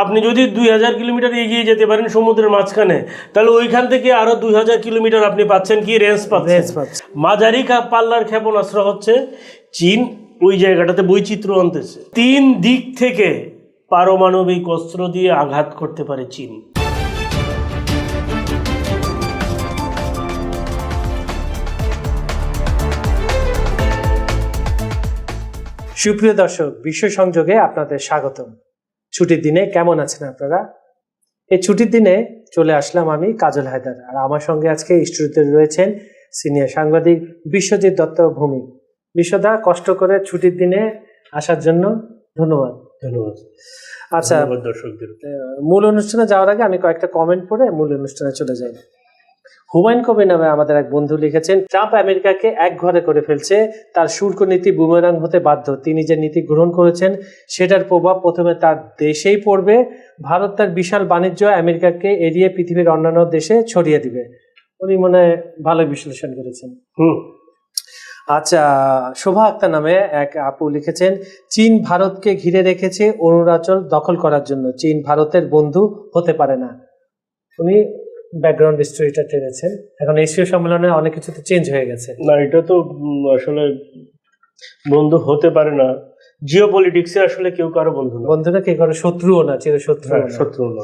আপনি যদি দুই হাজার কিলোমিটার এগিয়ে যেতে পারেন সমুদ্রের মাঝখানে তাহলে ওইখান থেকে আরও দুই হাজার কিলোমিটার আপনি পাচ্ছেন কি রেঞ্জ পাচ্ছেন? মাঝারি পাল্লার ক্ষেপণাস্ত্র হচ্ছে চীন ওই জায়গাটাতে বৈচিত্র্য আনতেছে। তিন দিক থেকে পারমাণবিক অস্ত্র দিয়ে আঘাত করতে পারে চীন। সুপ্রিয় দর্শক বিশ্ব সংযোগে আপনাদের স্বাগতম। ছুটির দিনে কেমন আছেন আপনারা? এই ছুটির দিনে চলে আসলাম আমি কাজল হায়দার। আর আমার সঙ্গে আজকে স্টুডিওতে রয়েছেন সিনিয়র সাংবাদিক বিশ্বজিৎ দত্ত ভূমি বিশ্বদা কষ্ট করে ছুটির দিনে আসার জন্য ধন্যবাদ। ধন্যবাদ। আচ্ছা দর্শকদের। মূল অনুষ্ঠানে যাওয়ার আগে আমি কয়েকটা কমেন্ট পড়ে মূল অনুষ্ঠানে চলে যাই। হুমায়ুন কবির নামে আমাদের এক বন্ধু লিখেছেন ট্রাম্প আমেরিকাকে এক ঘরে করে ফেলছে তার শুল্ক নীতি বুমেরাং হতে বাধ্য। তিনি যে নীতি গ্রহণ করেছেন সেটার প্রভাব প্রথমে তার দেশেই পড়বে। ভারত তার বিশাল বাণিজ্য আমেরিকাকে এড়িয়ে পৃথিবীর অন্যান্য দেশে ছড়িয়ে দিবে। উনি মনে হয় ভালো বিশ্লেষণ করেছেন। হুম। আচ্ছা শোভা আক্তার নামে এক আপু লিখেছেন চীন ভারতকে ঘিরে রেখেছে অরুণাচল দখল করার জন্য। চীন ভারতের বন্ধু হতে পারে না। উনি ব্যাকগ্রাউন্ড স্টোরিটা টেনেছেন। এখন এশীয় সম্মেলনে অনেক কিছু তো চেঞ্জ হয়ে গেছে। না এটা তো আসলে বন্ধু হতে পারে না। জিও পলিটিক্সে আসলে কেউ কারও বন্ধু না। বন্ধুরা কে কারও শত্রুও না চির শত্রু হ্যাঁ, শত্রু না।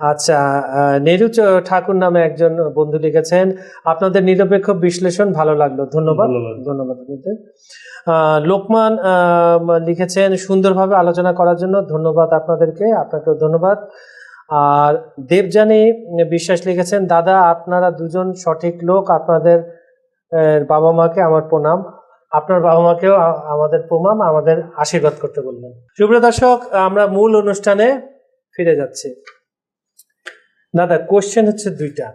আচ্ছা আহ, নেরু ঠাকুর নামে একজন বন্ধু লিখেছেন আপনাদের নিরপেক্ষ বিশ্লেষণ ভালো লাগল। ধন্যবাদ। ধন্যবাদ। আপনাদের। আহ, লোকমান লিখেছেন সুন্দরভাবে আলোচনা করার জন্য ধন্যবাদ আপনাদেরকে। আপনাকেও ধন্যবাদ। আর দেবজানী বিশ্বাস লিখেছেন দাদা আপনারা দুজন সঠিক লোক। আপনাদের বাবা মাকে আমার প্রণাম। আপনার বাবা মাকেও আমাদের প্রণাম আমাদের আশীর্বাদ করতে বললেন সুপ্রিয় দর্শক আমরা মূল অনুষ্ঠানে ফিরে যাচ্ছি। দাদা কোশ্চেন হচ্ছে দুইটা।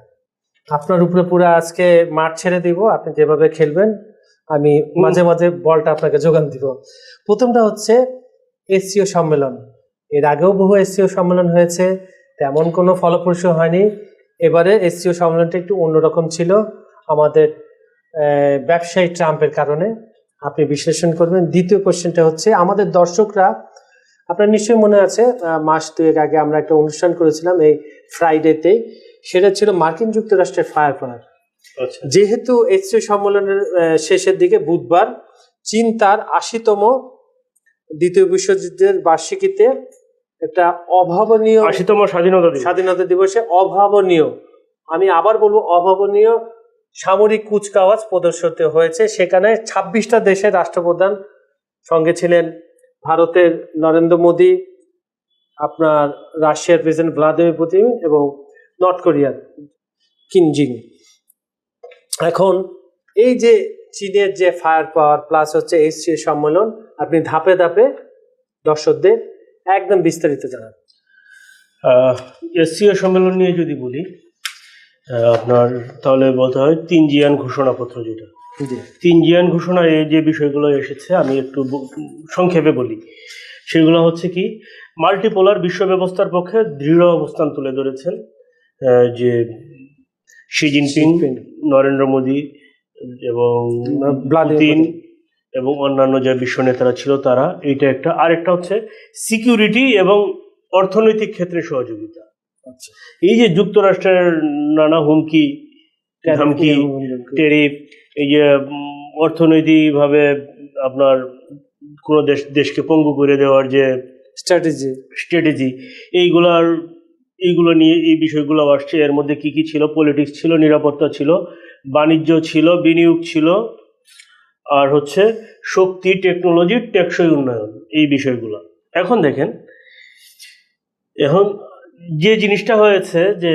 আপনার উপরে পুরো আজকে মাঠ ছেড়ে দিব আপনি যেভাবে খেলবেন আমি মাঝে মাঝে বলটা আপনাকে যোগান দিব। প্রথমটা হচ্ছে এসসিও সম্মেলন। এর আগেও বহু এসসিও সম্মেলন হয়েছে। তেমন কোনো ফলপ্রসূ হয়নি। এবারে এসসিও সম্মেলনটা একটু অন্যরকম ছিল। আমাদের ব্যবসায়ী ট্রাম্পের কারণে। আপনি বিশ্লেষণ করবেন। দ্বিতীয় কোশ্চেনটা হচ্ছে আমাদের দর্শকরা আপনার নিশ্চয়ই মনে আছে মাস দুয়েক আগে আমরা একটা অনুষ্ঠান করেছিলাম এই ফ্রাইডেতে সেটা ছিল মার্কিন যুক্তরাষ্ট্রের ফায়ার পাওয়ার আচ্ছা। যেহেতু এসসিও সম্মেলনের শেষের দিকে বুধবার চীন তার আশিতম দ্বিতীয় বিশ্বযুদ্ধের বার্ষিকীতে একটা অভাবনীয় আশিতম স্বাধীনতা স্বাধীনতা দিবসে অভাবনীয়। আমি আবার বলব অভাবনীয় সামরিক কুচকাওয়াজ প্রদর্শিত হয়েছে। সেখানে ছাব্বিশটা দেশের রাষ্ট্রপ্রধান সঙ্গে ছিলেন ভারতের নরেন্দ্র মোদী আপনার রাশিয়ার প্রেসিডেন্ট ভ্লাদিমির পুতিন এবং নর্থ কোরিয়ার কিনজিং এখন এই যে চীনের যে ফায়ার পাওয়ার প্লাস হচ্ছে এসসি সম্মেলন আপনি ধাপে ধাপে দর্শকদের একদম বিস্তারিত জানান এসসিও সম্মেলন নিয়ে যদি বলি আপনার তাহলে বলতে হয় তিন জিয়ান ঘোষণাপত্র যেটা তিন জিয়ান ঘোষণা এই যে বিষয়গুলো এসেছে আমি একটু সংক্ষেপে বলি সেগুলো হচ্ছে কি মাল্টিপোলার বিশ্ব ব্যবস্থার পক্ষে দৃঢ় অবস্থান তুলে ধরেছেন যে শি জিনপিং। নরেন্দ্র মোদী এবং। এবং অন্যান্য যে বিশ্ব নেতারা ছিল তারা এইটা একটা। আরেকটা হচ্ছে সিকিউরিটি এবং অর্থনৈতিক ক্ষেত্রে সহযোগিতা। আচ্ছা। এই যে যুক্তরাষ্ট্রের নানা হুমকি ধামকি টেরিফ এই যে অর্থনৈতিকভাবে আপনার কোনো দেশ দেশকে পঙ্গু করে দেওয়ার যে স্ট্র্যাটেজি স্ট্র্যাটেজি এইগুলার এইগুলো নিয়ে এই বিষয়গুলো আসছে। এর মধ্যে কি কি ছিল? পলিটিক্স ছিল নিরাপত্তা ছিল বাণিজ্য ছিল বিনিয়োগ ছিল আর হচ্ছে শক্তি টেকনোলজি টেকসই উন্নয়ন এই বিষয়গুলো। এখন দেখেন এখন যে জিনিসটা হয়েছে যে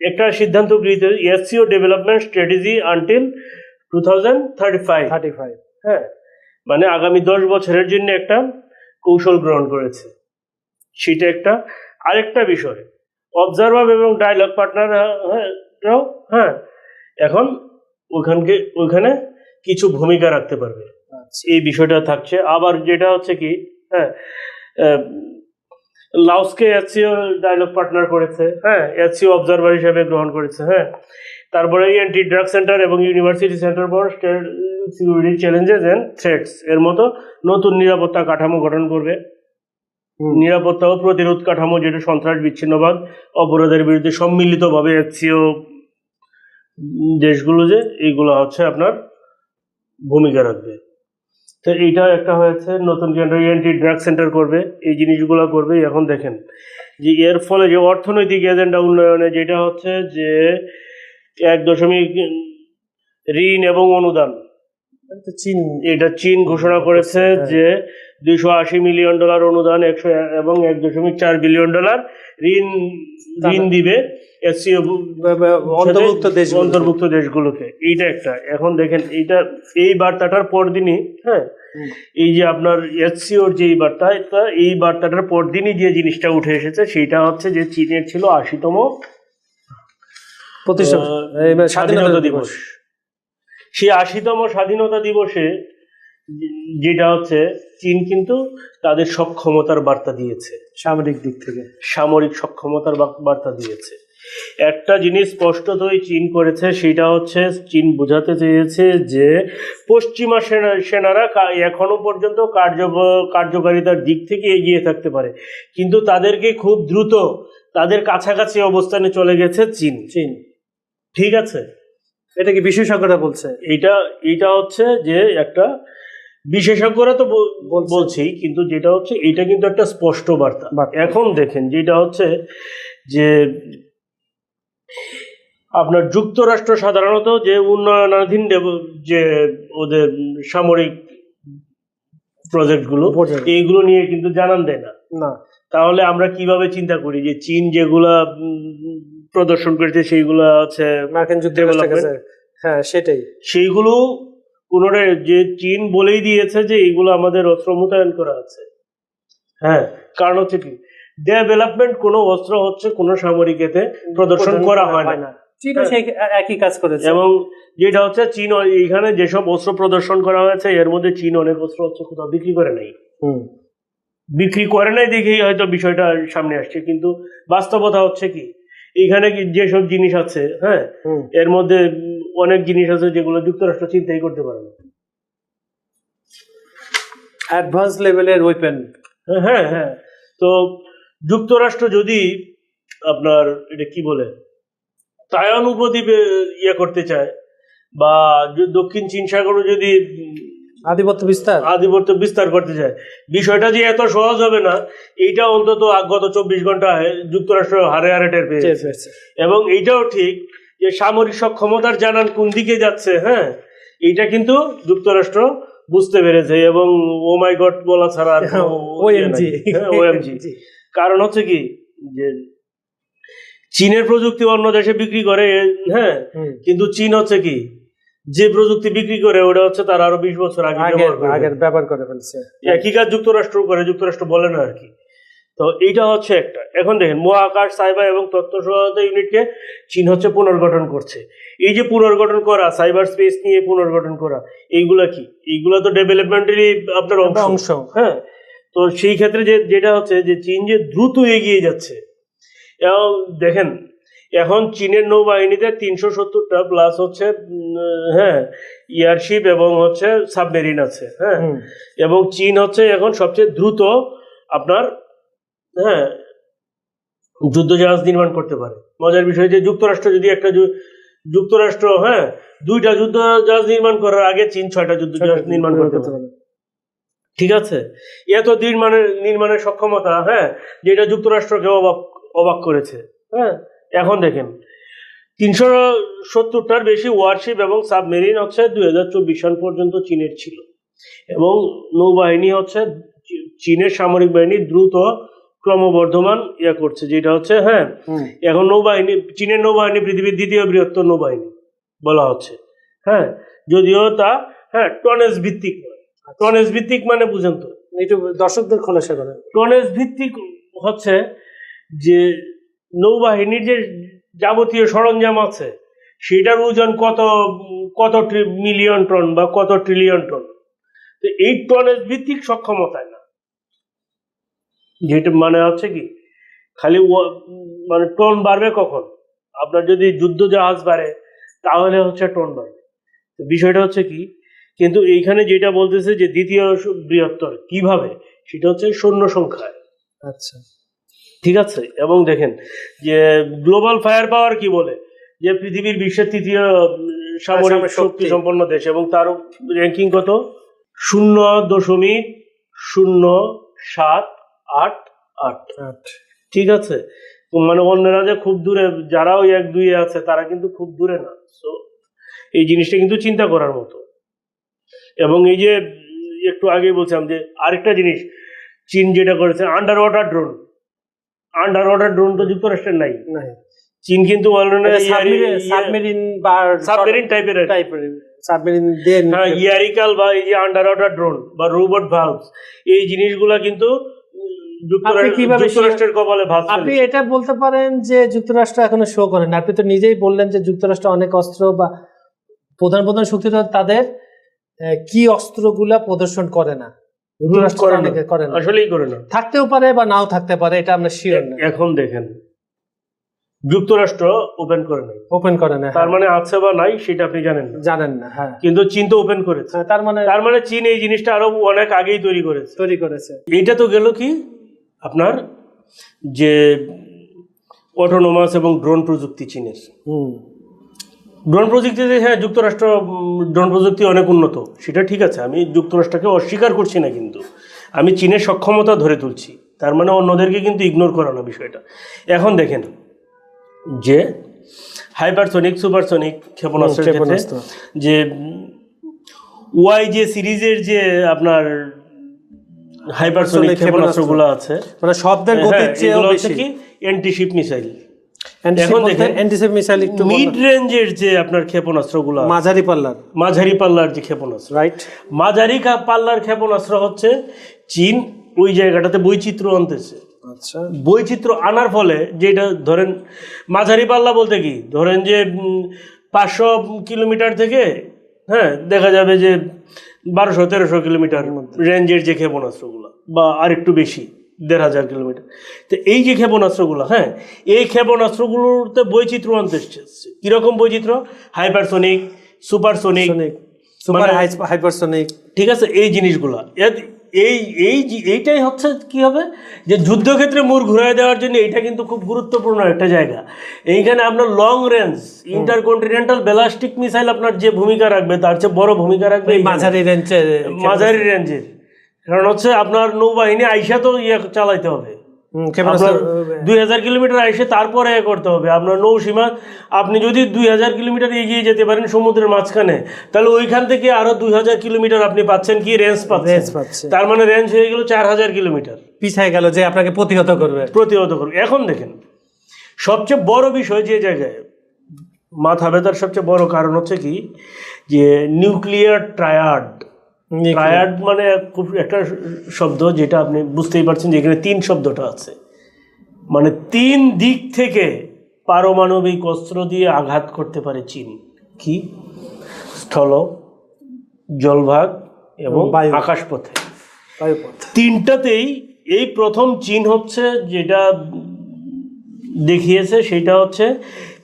একটা সিদ্ধান্ত গৃহীত SCO development strategy until two thousand thirty five thirty five হ্যাঁ মানে আগামী দশ বছরের জন্য একটা কৌশল গ্রহণ করেছে। সেটা একটা আরেকটা বিষয়। অবজারভার এবং ডায়লগ পার্টনার হ্যাঁ হ্যাঁ এখন ওখানকে ওইখানে কিছু ভূমিকা রাখতে পারবে। আচ্ছা। এই বিষয়টা থাকছে। আবার যেটা হচ্ছে কি হ্যাঁ আহ, লাওসকে এসসিও ডায়লগ পার্টনার করেছে হ্যাঁ এসসিও অবজারভার হিসেবে গ্রহণ করেছে হ্যাঁ। তারপরে অ্যান্টি ড্রাগ সেন্টার এবং university centre for security challenges and threats এর মতো নতুন নিরাপত্তা কাঠামো গঠন করবে। নিরাপত্তা ও প্রতিরোধ কাঠামো যেটা সন্ত্রাস বিচ্ছিন্নবাদ অপরাধের বিরুদ্ধে সম্মিলিতভাবে এসিও দেশগুলো যে এইগুলো হচ্ছে আপনার ভূমিকা রাখবে তো এইটা একটা হয়েছে নতুন এনটি ড্রাগ সেন্টার করবে এই জিনিসগুলো করবে এখন দেখেন যে এর ফলে যে অর্থনৈতিক এজেন্ডা উন্নয়নে যেটা হচ্ছে যে এক দশমিক ঋণ এবং অনুদান তো চীন এটা চীন ঘোষণা করেছে হ্যাঁ। যে দুইশো আশি মিলিয়ন ডলার অনুদান একশো এবং এক দশমিক চার বিলিয়ন ডলার ঋণ ঋণ দিবে এসসিও অন্তর্ভুক্ত দেশ অন্তর্ভুক্ত দেশগুলোকে। এইটা একটা। এখন দেখেন এইটা এই বার্তাটার পরদিনই হ্যাঁ এই যে আপনার এসসিওর যে বার্তা এটা এই বার্তাটার পরদিনই যে জিনিসটা উঠে এসেছে সেটা হচ্ছে যে চীনের ছিল আশিতম প্রতিষ্ঠা স্বাধীনতা দিবস। সেই আশিতম স্বাধীনতা দিবসে যেটা হচ্ছে চীন কিন্তু তাদের সক্ষমতার বার্তা দিয়েছে। সামরিক দিক থেকে। সামরিক সক্ষমতার বার্তা দিয়েছে। একটা জিনিস স্পষ্টতই চীন করেছে সেটা হচ্ছে চীন বোঝাতে চেয়েছে যে পশ্চিমা সেনা সেনারা এখনও পর্যন্ত কার্য কার্যকারিতার দিক থেকে এগিয়ে থাকতে পারে। কিন্তু তাদেরকে খুব দ্রুত তাদের কাছাকাছি অবস্থানে চলে গেছে চীন। চীন। ঠিক আছে? এটা কি বিশেষজ্ঞরা বলছে? এটা এটা হচ্ছে যে একটা বিশেষজ্ঞরা তো বল- বলছি কিন্তু যেটা হচ্ছে এটা কিন্তু একটা স্পষ্ট বার্তা। এখন দেখেন যেটা হচ্ছে যে আপনার যুক্তরাষ্ট্র সাধারণত যে উন্নয়নাধীন যে ওদের সামরিক প্রজেক্টগুলো। এইগুলো নিয়ে কিন্তু জানান দেয় না। না। তাহলে আমরা কীভাবে চিন্তা করি যে চীন যেগুলা প্রদর্শন করেছে সেইগুলা হচ্ছে হ্যাঁ সেটাই। সেইগুলো পুনরায় যে চীন বলেই দিয়েছে যে এইগুলো আমাদের অস্ত্র মোতায়েন করা আছে। হ্যাঁ কারণ হচ্ছে কি? ডেভেলপমেন্ট কোনো অস্ত্র হচ্ছে কোনো সামরিক এতে প্রদর্শন করা হয় না। চীনও সেই একই কাজ করেছে। এবং যেটা হচ্ছে চীন এইখানে যেসব অস্ত্র প্রদর্শন করা হয়েছে এর মধ্যে চীন অনেক অস্ত্র হচ্ছে কোথাও বিক্রি করে নাই। হুম। বিক্রি করে নাই দেখেই হয়তো বিষয়টা সামনে আসছে। কিন্তু বাস্তবতা হচ্ছে কি? এখানে যেসব জিনিস আছে হ্যাঁ এর মধ্যে অনেক জিনিস আছে যেগুলো যুক্তরাষ্ট্র চিন্তাই করতে পারে না। অ্যাডভান্স লেভেলের ওয়েপেন হ্যাঁ হ্যাঁ তো যুক্তরাষ্ট্র যদি আপনার এটা কি বলে তায়ান উপদ্বীপে ইয়ে করতে চায় বা দক্ষিণ চীন সাগরও যদি আধিপত্য বিস্তার। আধিপত্য বিস্তার করতে চায় বিষয়টা যে এত সহজ হবে না এইটা অন্তত গত চব্বিশ ঘন্টায় যুক্তরাষ্ট্র হারে হারে টের পেয়েছে। এবং এইটাও ঠিক যে সামরিক সক্ষমতার জানান কোন দিকে যাচ্ছে হ্যাঁ? এইটা কিন্তু যুক্তরাষ্ট্র বুঝতে পেরেছে এবং ও মাই গড বলা ছাড়া ইয়ে। হ্যাঁ, কারণ হচ্ছে কি যে চীনের প্রযুক্তি অন্য দেশে বিক্রি করে হ্যাঁ? কিন্তু চীন হচ্ছে কি যে প্রযুক্তি বিক্রি করে ওটা হচ্ছে তার আরও বিশ বছর আগে। ব্যবহার করে ফেলছে। একই কাজ যুক্তরাষ্ট্র করে যুক্তরাষ্ট্র বলে না আর কি। তো এইটা হচ্ছে একটা। এখন দেখেন মহাকাশ সাইবার এবং তথ্য সহায়তা ইউনিটকে চীন হচ্ছে পুনর্গঠন করছে। এই যে পুনর্গঠন করা সাইবার স্পেস নিয়ে পুনর্গঠন করা এইগুলা কি? এইগুলা তো ডেভেলপমেন্টেরই আপনার অংশ। অংশ। হ্যাঁ। তো সেই ক্ষেত্রে যে যেটা হচ্ছে যে চীন যে দ্রুত এগিয়ে যাচ্ছে এবং দেখেন এখন চীনের নৌবাহিনীতে তিনশো সত্তরটা প্লাস হচ্ছে হ্যাঁ এয়ারশিপ এবং হচ্ছে সাবমেরিন আছে হ্যাঁ। এবং চীন হচ্ছে এখন সবচেয়ে দ্রুত আপনার হ্যাঁ যুদ্ধ জাহাজ নির্মাণ করতে পারে। মজার বিষয় যে যুক্তরাষ্ট্র যদি একটা যুক্তরাষ্ট্র হ্যাঁ দুইটা যুদ্ধ জাহাজ নির্মাণ করার আগে চীন ছয়টা যুদ্ধ জাহাজ নির্মাণ করতে পারে। ঠিক আছে? এত নির্মাণের নির্মাণের সক্ষমতা হ্যাঁ যেটা যুক্তরাষ্ট্রকে অবাক অবাক করেছে হ্যাঁ এখন দেখেন তিনশো সত্তরটার বেশি ওয়ারশিপ এবং সাবমেরিন হচ্ছে দুই হাজার চব্বিশ সাল পর্যন্ত চীনের ছিল। এবং নৌবাহিনী হচ্ছে চীনের সামরিক বাহিনী দ্রুত ক্রমবর্ধমান ইয়ে করছে যেটা হচ্ছে হ্যাঁ এখন নৌবাহিনী চীনের নৌবাহিনী পৃথিবীর দ্বিতীয় বৃহত্তর নৌবাহিনী বলা হচ্ছে হ্যাঁ যদিও তা হ্যাঁ টনেজ ভিত্তিক নয় টনেজ ভিত্তিক মানে বুঝেন তো। একটু দর্শকদের খোলাসা করেন টনেজ ভিত্তিক হচ্ছে যে নৌবাহিনীর যে যাবতীয় সরঞ্জাম আছে সেটার ওজন কত কত মিলিয়ন টন বা কত ট্রিলিয়ন টন? তো এই টনেজ ভিত্তিক সক্ষমতায় না। যেটা মানে হচ্ছে কি? খালি মানে টোন বাড়বে কখন? আপনার যদি যুদ্ধ জাহাজ বাড়ে তাহলে হচ্ছে টোন বাড়বে। তো বিষয়টা হচ্ছে কি? কিন্তু এইখানে যেটা বলতেছে যে দ্বিতীয় বৃহত্তর কীভাবে? সেটা হচ্ছে সৈন্য সংখ্যায়। আচ্ছা। ঠিক আছে? এবং দেখেন যে গ্লোবাল ফায়ার পাওয়ার কি বলে? যে পৃথিবীর বিশ্বের তৃতীয় সামরিক শক্তি। সম্পন্ন দেশ এবং তার র্যাঙ্কিং কত? শূন্য দশমিক শূন্য সাত আট? আট। আট। ঠিক আছে। মানে অন্যরা যে খুব দূরে যারা ওই এক দুই আছে তারা কিন্তু খুব দূরে না। তো এই জিনিসটা কিন্তু চিন্তা করার মতো। এবং এই যে একটু আগেই বলছিলাম যে আরেকটা জিনিস চীন যেটা করেছে under water drone under water drone তো যুক্তরাষ্ট্রের নাই। চীন কিন্তু সাবমেরিন বা সাবমেরিন টাইপের টাইপের সাবমেরিন ইয়ারিকাল বা এই যে আন্ডার ওয়াটার ড্রোন বা রোবট ভালভ এই জিনিসগুলা কিন্তু উম, যুক্তরা- আপনি কীভাবে যুক্তরাষ্ট্রের আপনি এটা বলতে পারেন যে যুক্তরাষ্ট্র এখনও শো করেন। আপনি তো নিজেই বললেন যে যুক্তরাষ্ট্র অনেক অস্ত্র বা প্রধান প্রধান শক্তিধর তাদের কি অস্ত্রগুলা প্রদর্শন করে না। আসলেই করে থাকতেও পারে বা নাও থাকতে পারে এটা আমরা শিওর না। এখন দেখেন যুক্তরাষ্ট্র ওপেন করে নাই। ওপেন করে না তার মানে আছে বা নাই সেটা আপনি জানেন না। জানেন না হ্যাঁ। কিন্তু চীন তো ওপেন করেছে। হ্যাঁ, তার মানে তার মানে চীন এই জিনিসটা আরও অনেক আগেই তৈরি করেছে। তৈরি করেছে। এইটা তো গেল কি? আপনার যে অটোনোমাস এবং ড্রোন প্রযুক্তি চীনের। ড্রোন প্রযুক্তিতে হ্যাঁ যুক্তরাষ্ট্র ড্রোন প্রযুক্তি অনেক উন্নত সেটা ঠিক আছে আমি যুক্তরাষ্ট্রকে অস্বীকার করছি না কিন্তু আমি চীনের সক্ষমতা ধরে তুলছি তার মানে অন্যদেরকে কিন্তু ইগনোর করা না বিষয়টা। এখন দেখেন যে হাইপারসনিক সুপারসনিক ক্ষেপণাস্ত্রের ক্ষেত্রে ক্ষেপণাস্ত্র। যে ওয়াই যে সিরিজের যে আপনার হাইপারসনিক ক্ষেপণাস্ত্র। ক্ষেপণাস্ত্রগুলো আছে। মানে শব্দের হ্যাঁ, গতির চেয়েও বেশি। কি অ্যান্টিশিপ মিসাইল এখন দেখেন, একটু মিড রেঞ্জের যে আপনার ক্ষেপণাস্ত্রগুলো মাঝারি পাল্লার। মাঝারি পাল্লার যে ক্ষেপণাস্ত্র। রাইট মাঝারি পাল্লার ক্ষেপণাস্ত্র হচ্ছে চীন ওই জায়গাটাতে বৈচিত্র্য আনতেছে। আচ্ছা। বৈচিত্র্য আনার ফলে যেটা ধরেন মাঝারি পাল্লা বলতে কি? ধরেন যে পাঁচশো কিলোমিটার থেকে হ্যাঁ দেখা যাবে যে বারোশো তেরোশো কিলোমিটার রেঞ্জের যে ক্ষেপণাস্ত্রগুলো বা আরেকটু বেশি দেড় হাজার কিলোমিটার। তো এই যে ক্ষেপণাস্ত্রগুলো হ্যাঁ এই ক্ষেপণাস্ত্রগুলোতে বৈচিত্র্য আনতে এসেছে। কীরকম বৈচিত্র্য? Hypersonic supersonic sonic super hypersonic hypersonic. ঠিক আছে এই জিনিসগুলা। এই এই এইটাই হচ্ছে কি হবে? যে যুদ্ধক্ষেত্রে মোড় ঘুরাই দেওয়ার জন্য এটা কিন্তু খুব গুরুত্বপূর্ণ একটা জায়গা। এইখানে আপনার long range intercontinental ballistic missile আপনার যে ভূমিকা রাখবে তার চেয়ে বড় ভূমিকা রাখবে। মাঝারি রেঞ্জের মাঝারি রেঞ্জের কারণ হচ্ছে আপনার নৌবাহিনী আইসা তো ইয়ে চালাইতে হবে। দুই হাজার কিলোমিটার আইসে তারপরে করতে হবে। আপনার নৌসীমা আপনি যদি দুই হাজার কিলোমিটার এগিয়ে যেতে পারেন সমুদ্রের মাঝখানে তাহলে ওইখান থেকে আরও দুই হাজার কিলোমিটার আপনি পাচ্ছেন কি? রেঞ্জ পাচ্ছেন। তার মানে রেঞ্জ হয়ে গেল চার হাজার কিলোমিটার। পিছায় গেল যে আপনাকে প্রতিহত করবে। প্রতিহত করবে। এখন দেখেন সবচেয়ে বড় বিষয় যে জায়গায় মাথা ব্যথার সবচেয়ে বড় কারণ হচ্ছে কি? যে নিউক্লিয়ার ট্রায়াড ট্রায়াড মানে খুব একটা শব্দ যেটা আপনি বুঝতেই পারছেন যে এখানে তিন শব্দটা আছে। মানে তিন দিক থেকে পারমাণবিক অস্ত্র দিয়ে আঘাত করতে পারে চীন। কি? স্থল জলভাগ এবং। আকাশপথে। বায়ুপথ। তিনটাতেই এই প্রথম চীন হচ্ছে যেটা দেখিয়েছে সেটা হচ্ছে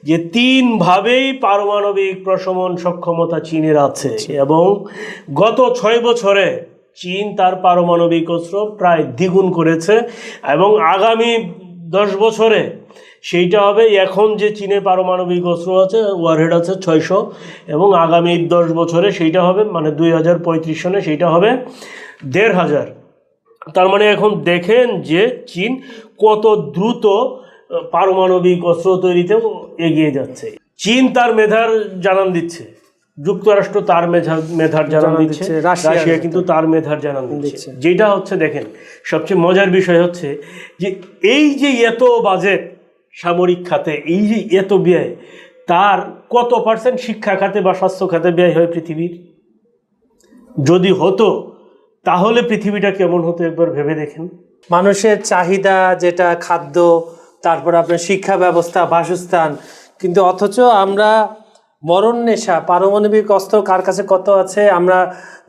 যে তিনভাবেই পারমাণবিক প্রশমন সক্ষমতা চীনের আছে এবং গত ছয় বছরে চীন তার পারমাণবিক অস্ত্র প্রায় দ্বিগুণ করেছে এবং আগামী দশ বছরে সেইটা হবে এখন যে চীনে পারমাণবিক অস্ত্র আছে ওয়ারহেড আছে ছয়শো এবং আগামী দশ বছরে সেইটা হবে মানে দুই হাজার পঁয়ত্রিশ সনে সেইটা হবে দেড় হাজার। তার মানে এখন দেখেন যে চীন কত দ্রুত পারমাণবিক অস্ত্র তৈরিতেও এগিয়ে যাচ্ছে। চীন তার মেধার জানান দিচ্ছে। যুক্তরাষ্ট্র তার মেধার মেধার জানান দিচ্ছে। রাশিয়া কিন্তু তার মেধার জানান দিচ্ছে। যেটা হচ্ছে দেখেন সবচেয়ে মজার বিষয় হচ্ছে যে এই যে এত বাজেট সামরিক খাতে এই যে এত ব্যয় তার কত পার্সেন্ট শিক্ষা খাতে বা স্বাস্থ্য খাতে ব্যয় হয় পৃথিবীর? যদি হতো তাহলে পৃথিবীটা কেমন হতো একবার ভেবে দেখেন। মানুষের চাহিদা যেটা খাদ্য তারপর আপনার শিক্ষা ব্যবস্থা, বাসস্থান। কিন্তু অথচ আমরা মরণ নেশা, পারমাণবিক অস্ত্র কার কাছে কত আছে? আমরা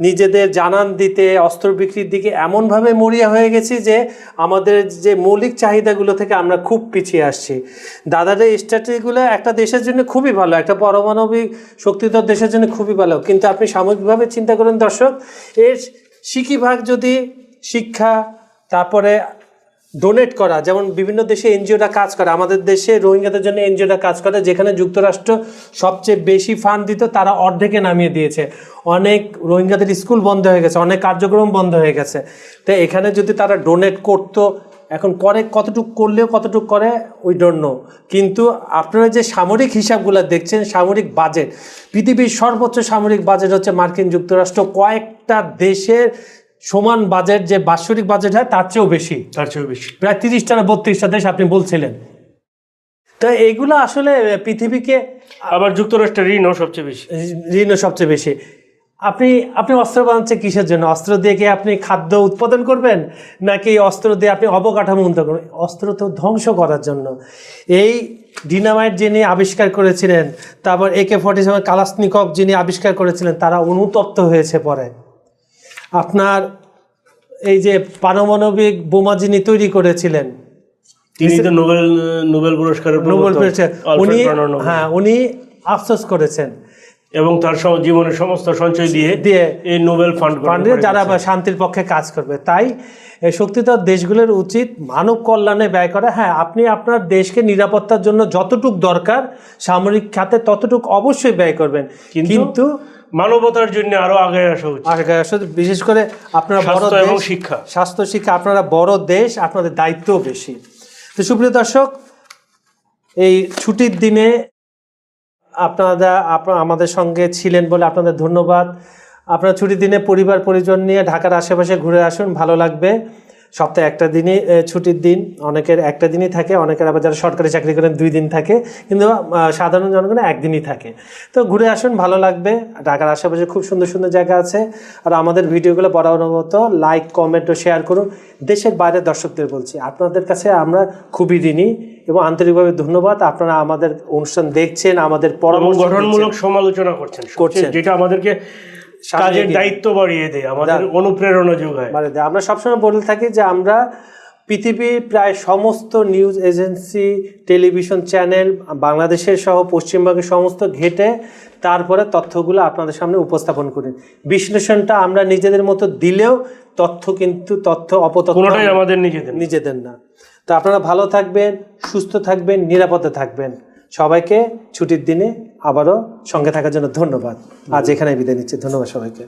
নিজেদের জানান দিতে, অস্ত্র বিক্রির দিকে এমনভাবে মরিয়া হয়ে গেছি যে আমাদের যে মৌলিক চাহিদাগুলো থেকে আমরা খুব পিছিয়ে আসছি। দাদাদের স্ট্র্যাটেজিগুলো একটা দেশের জন্য খুবই ভালো, একটা পারমাণবিক শক্তিধর দেশের জন্য খুবই ভালো। কিন্তু আপনি সামগ্রিকভাবে চিন্তা করেন দর্শক, এর সিকি ভাগ যদি শিক্ষা, তারপরে ডোনেট করা। যেমন বিভিন্ন দেশে এনজিওরা কাজ করে, আমাদের দেশে রোহিঙ্গাদের জন্য এনজিওরা কাজ করে, যেখানে যুক্তরাষ্ট্র সবচেয়ে বেশি ফান্ড দিত, তারা অর্ধেকে নামিয়ে দিয়েছে। অনেক রোহিঙ্গাদের স্কুল বন্ধ হয়ে গেছে, অনেক কার্যক্রম বন্ধ হয়ে গেছে। তো এখানে যদি তারা ডোনেট করতো, এখন করে কতটুকু করলেও কতটুকু করে উই ডোন্ট কিন্তু আপনারা যে সামরিক হিসাবগুলো দেখছেন, সামরিক বাজেট পৃথিবীর সর্বোচ্চ সামরিক বাজেট হচ্ছে মার্কিন যুক্তরাষ্ট্র। কয়েকটা দেশের সমান বাজেট যে বাৎসরিক বাজেট হয় তার চেয়েও বেশি। তার চেয়েও বেশি। প্রায় তিরিশটা না বত্রিশটা দেশ আপনি বলছিলেন। তো এইগুলো আসলে পৃথিবীকে আবার যুক্তরাষ্ট্রের ঋণও সবচেয়ে বেশি। ঋণও সবচেয়ে বেশি। আপনি আপনি অস্ত্র বানাচ্ছেন কিসের জন্য? অস্ত্র দিয়ে কি আপনি খাদ্য উৎপাদন করবেন? নাকি অস্ত্র দিয়ে আপনি অবকাঠামো উন্নত করবেন? অস্ত্র তো ধ্বংস করার জন্য। এই ডিনামাইট যিনি আবিষ্কার করেছিলেন তারপর একে ফর্টি সেভেন কালাসনিকভ যিনি আবিষ্কার করেছিলেন তারা অনুতপ্ত হয়েছে পরে। আপনার এই যে পারমাণবিক বোমা যিনি তৈরি করেছিলেন তিনি তো নোবেল নোবেল পুরস্কারের নোবেল প্রবর্তক, উনি হ্যাঁ উনি আফসোস করেছেন। এবং তার জীবনের সমস্ত সঞ্চয় দিয়ে দিয়ে এই নোবেল ফান্ড পান্ডে যারা শান্তির পক্ষে কাজ করবে। তাই শক্তিধর দেশগুলোর উচিত মানব কল্যাণে ব্যয় করা। হ্যাঁ আপনি আপনার দেশকে নিরাপত্তার জন্য যতটুক দরকার সামরিক খাতে ততটুক অবশ্যই ব্যয় করবেন। কিন্তু মানবতার জন্য আরও আগে আসা উচিত। আর আসলে বিশেষ করে আপনারা বড় এবং শিক্ষা। স্বাস্থ্য শিক্ষা আপনারা বড় দেশ আপনাদের দায়িত্বও বেশি। তো সুপ্রিয় দর্শক এই ছুটির দিনে আপনারা আপনারা আমাদের সঙ্গে ছিলেন বলে আপনাদের ধন্যবাদ। আপনারা ছুটির দিনে পরিবার পরিজন নিয়ে ঢাকার আশেপাশে ঘুরে আসুন ভালো লাগবে। সপ্তাহে একটা দিনই ছুটির দিন অনেকের একটা দিনই থাকে অনেকের আবার যারা সরকারি চাকরি করেন দুই দিন থাকে কিন্তু সাধারণ জনগণের একদিনই থাকে তো ঘুরে আসুন ভালো লাগবে ঢাকার আশেপাশে খুব সুন্দর সুন্দর জায়গা আছে আর আমাদের ভিডিওগুলো বরাবর মতো লাইক কমেন্ট ও শেয়ার করুন দেশের বাইরের দর্শকদের বলছি আপনাদের কাছে আমরা খুবই ঋণী এবং আন্তরিকভাবে ধন্যবাদ আপনারা আমাদের অনুষ্ঠান দেখছেন আমাদের পরামর্শ গঠনমূলক সমালোচনা করছেন করছেন। যেটা আমাদেরকে কাজের দায়িত্ব বাড়িয়ে দেয় আমাদের অনুপ্রেরণা যোগায়। মানে আমরা সবসময় বলে থাকি যে আমরা পৃথিবীর প্রায় সমস্ত নিউজ এজেন্সি টেলিভিশন চ্যানেল বাংলাদেশের সহ পশ্চিমবঙ্গের সমস্ত ঘেটে তারপরে তথ্যগুলো আপনাদের সামনে উপস্থাপন করি। বিশ্লেষণটা আমরা নিজেদের মতো দিলেও তথ্য কিন্তু তথ্য অপতথ্য আমাদের নিজেদের নিজেদের না। তো আপনারা ভালো থাকবেন সুস্থ থাকবেন নিরাপদে থাকবেন। সবাইকে ছুটির দিনে আবারও সঙ্গে থাকার জন্য ধন্যবাদ। আজ এখানে বিদায় নিচ্ছি। ধন্যবাদ সবাইকে।